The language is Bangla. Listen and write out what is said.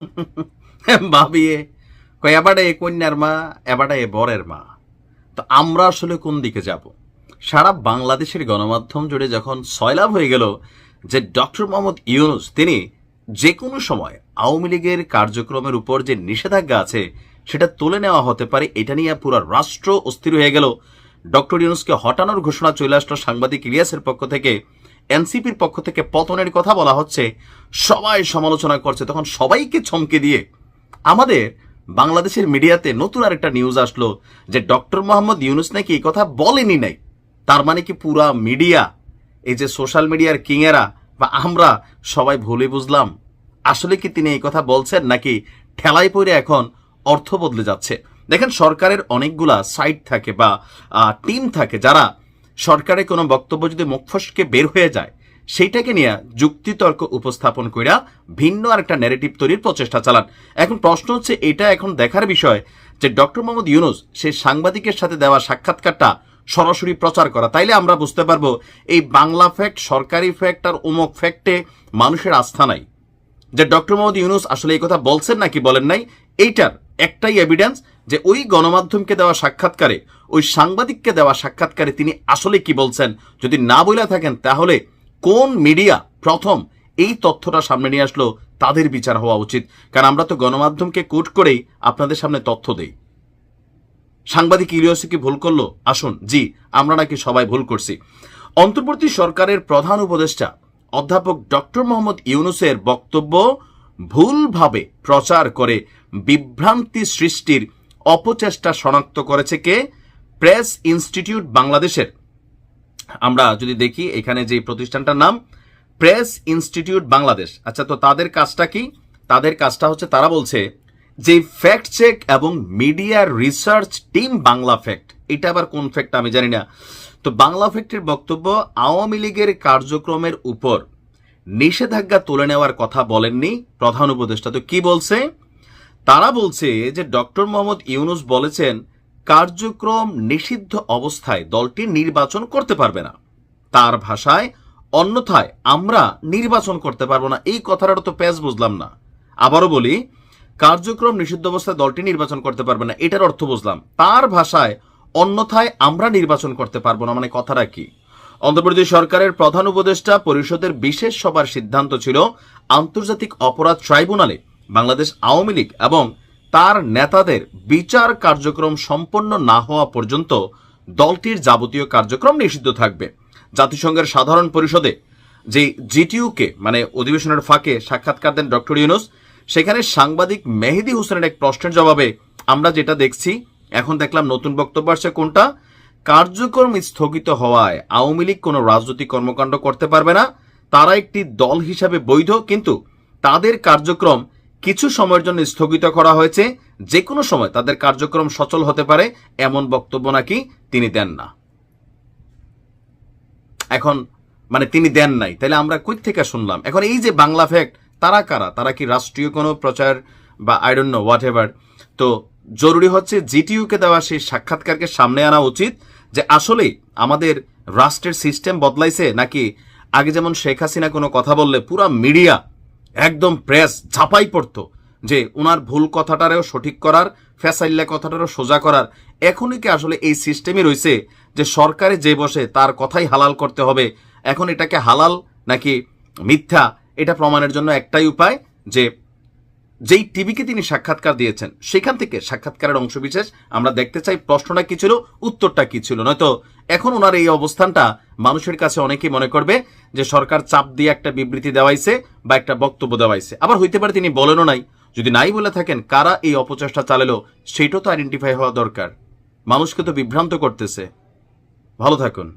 ভাবিয়ে কয়, এবারে এ কন্যার মা, এবারে এ বরের মা। তো আমরা আসলে কোন দিকে যাব? সারা বাংলাদেশের গণমাধ্যম জুড়ে যখন সয়লাভ হয়ে গেল যে ডক্টর মোহাম্মদ ইউনুস, তিনি যে কোনো সময় আওয়ামী লীগের কার্যক্রমের উপর যে নিষেধাজ্ঞা আছে, সেটা তুলে নেওয়া হতে পারে, এটা নিয়ে পুরো রাষ্ট্র অস্থির হয়ে গেল। ডক্টর ইউনুসকে হটানোর ঘোষণা চলে আসলো সাংবাদিক ইলিয়াসের পক্ষ থেকে। এনসিপির পক্ষ থেকে পতনের কথা বলা হচ্ছে, সবাই সমালোচনা করছে। তখন সবাইকে চমকে দিয়ে আমাদের বাংলাদেশের মিডিয়াতে নতুন আরেকটা নিউজ আসলো যে ডক্টর মোহাম্মদ ইউনুস নাকি এই কথা বলেনি নাই। তার মানে কি পুরা মিডিয়া, এই যে সোশ্যাল মিডিয়ার কিংয়েরা বা আমরা সবাই ভুলে বুঝলাম। আসলে কি তিনি এই কথা বলছেন নাকি ঠেলাই পড়ে এখন অর্থ বদলে যাচ্ছে? দেখেন সরকারের অনেকগুলা সাইট থাকে বা টিম থাকে যারা সরকারের কোনো বক্তব্য যদি মুখফসকে বের হয়ে যায়, সেইটাকে নিয়ে যুক্তিতর্ক উপস্থাপন কইরা ভিন্ন আরেকটা ন্যারেটিভ তৈরির প্রচেষ্টা চালান। এখন প্রশ্ন হচ্ছে, এটা এখন দেখার বিষয় যে ডক্টর মোহাম্মদ ইউনুস সেই সাংবাদিকের সাথে দেওয়া সাক্ষাৎকারটা সরাসরি প্রচার করা। তাইলে আমরা বুঝতে পারব, এই বাংলা ফ্যাক্ট সরকারি ফ্যাক্ট আর অমুক ফ্যাক্টে মানুষের আস্থা নাই। যে ডক্টর মোহাম্মদ ইউনুস আসলে এই কথা বলছেন নাকি বলেন নাই, এইটার একটাই এভিডেন্স যে ওই গণমাধ্যমকে দেওয়া সাক্ষাৎকারে, ওই সাংবাদিককে দেওয়া সাক্ষাৎকারে তিনি আসলে কি বলছেন? যদি না বলে থাকেন, তাহলে কোন মিডিয়া প্রথম এই তথ্যটা সামনে নিয়ে আসলো তাদের বিচার হওয়া উচিত? কারণ আমরা তো গণমাধ্যমকে কোট করেই আপনাদের সামনে তথ্য দেই। সাংবাদিক ইলিয়াসে কি ভুল করল? আসুন, জি, আমরা নাকি সবাই ভুল করছি। অন্তর্বর্তী সরকারের প্রধান উপদেষ্টা অধ্যাপক ডক্টর মোহাম্মদ ইউনুসের বক্তব্য ভুলভাবে প্রচার করে বিভ্রান্তি সৃষ্টির অপচেষ্টা শনাক্ত করেছে কে? প্রেস ইনস্টিটিউট বাংলাদেশের। আমরা যদি দেখি, এখানে যে প্রতিষ্ঠানটার নাম, প্রেস ইনস্টিটিউট বাংলাদেশ। আচ্ছা তো তাদের কাজটা কি? তাদের কাজটা হচ্ছে, তারা বলছে, যে ফ্যাক্ট চেক এবং media research team Bangla fact. এটা আবার কোন ফ্যাক্ট আমি জানি না। তো বাংলা ফ্যাক্টের বক্তব্য, আওয়ামী লীগের কার্যক্রমের উপর নিষেধাজ্ঞা তুলে নেওয়ার কথা বলেননি প্রধান উপদেষ্টা। তো কি বলছে? তারা বলছে যে ডক্টর মোহাম্মদ ইউনুস বলেছেন, কার্যক্রম নিষিদ্ধ অবস্থায় দলটি নির্বাচন করতে পারবে না। তার ভাষায়, অন্যথায় আমরা নির্বাচন করতে পারব না। এই কথাটা তো প্যাচ বুঝলাম না। আবারও বলি, কার্যক্রম নিষিদ্ধ অবস্থায় দলটি নির্বাচন করতে পারবে না, এটার অর্থ বুঝলাম। তার ভাষায়, অন্যথায় আমরা নির্বাচন করতে পারব না মানে কথাটা কি? অন্ধ্রপ্রদেশ সরকারের প্রধান উপদেষ্টা পরিষদের বিশেষ সভার সিদ্ধান্ত ছিল, আন্তর্জাতিক অপরাধ ট্রাইব্যুনালে বাংলাদেশ আওয়ামী লীগ এবং তার নেতাদের বিচার কার্যক্রম সম্পন্ন না হওয়া পর্যন্ত দলটির যাবতীয় কার্যক্রম নিষিদ্ধ থাকবে। জাতিসংঘের সাধারণ পরিষদে যে জিটিইউকে মানে অধিবেশনের ফাঁকে সাক্ষাৎকার দেন ডক্টর ইউনুস, সেখানে সাংবাদিক মেহেদি হোসেনের এক প্রশ্নের জবাবে আমরা যেটা দেখছি, এখন দেখলাম নতুন বক্তব্য আসছে কোনটা? কার্যক্রম স্থগিত হওয়ায় আওয়ামী লীগ কোনো রাজনৈতিক কর্মকাণ্ড করতে পারবে না। তারা একটি দল হিসাবে বৈধ, কিন্তু তাদের কার্যক্রম কিছু সময়ের জন্য স্থগিত করা হয়েছে যে কোনো সময় তাদের কার্যক্রম সচল হতে পারে, এমন বক্তব্য নাকি তিনি দেন না। এখন মানে তিনি দেন নাই, তাহলে আমরা কই থেকে শুনলাম। এখন এই যে বাংলা ফ্যাক্ট তারা কারা? তারা কি রাষ্ট্রীয় কোনো প্রচার বা I don't know whatever তো জরুরি হচ্ছে জিটিইউকে দেওয়া সেই সাক্ষাৎকারকে সামনে আনা উচিত যে আসলে আমাদের রাষ্ট্রের সিস্টেম বদলাইছে নাকি আগে যেমন শেখ হাসিনা কোনো কথা বললে পুরা মিডিয়া একদম প্রেস ঝাঁপাই পড়তো যে ওনার ভুল কথাটারেও সঠিক করার ফ্যাসাইল্লা কথাটারও সোজা করার। এখনই কি আসলে এই সিস্টেমই রয়েছে যে সরকারে যে বসে তার কথাই হালাল করতে হবে? এখন এটাকে হালাল নাকি মিথ্যা? এটা প্রমাণের জন্য একটাই উপায় যে যেই টিভিকে তিনি সাক্ষাৎকার দিয়েছেন, সেখান থেকে সাক্ষাৎকারের অংশবিশেষ আমরা দেখতে চাই প্রশ্নটা কি ছিল, উত্তরটা কি ছিল। নয়তো এখন ওনার এই অবস্থানটা মানুষের কাছে অনেকেই মনে করবে যে সরকার চাপ দিয়ে একটা বিবৃতি দেওয়াইছে বা একটা বক্তব্য দেওয়াইছে। আবার হইতে পারে তিনি বলেনও নাই। যদি নাই বলে থাকেন, কারা এই অপচেষ্টা চালালো সেইটাও তো আইডেন্টিফাই হওয়া দরকার। মানুষকে তো বিভ্রান্ত করতেছে। ভালো থাকুন।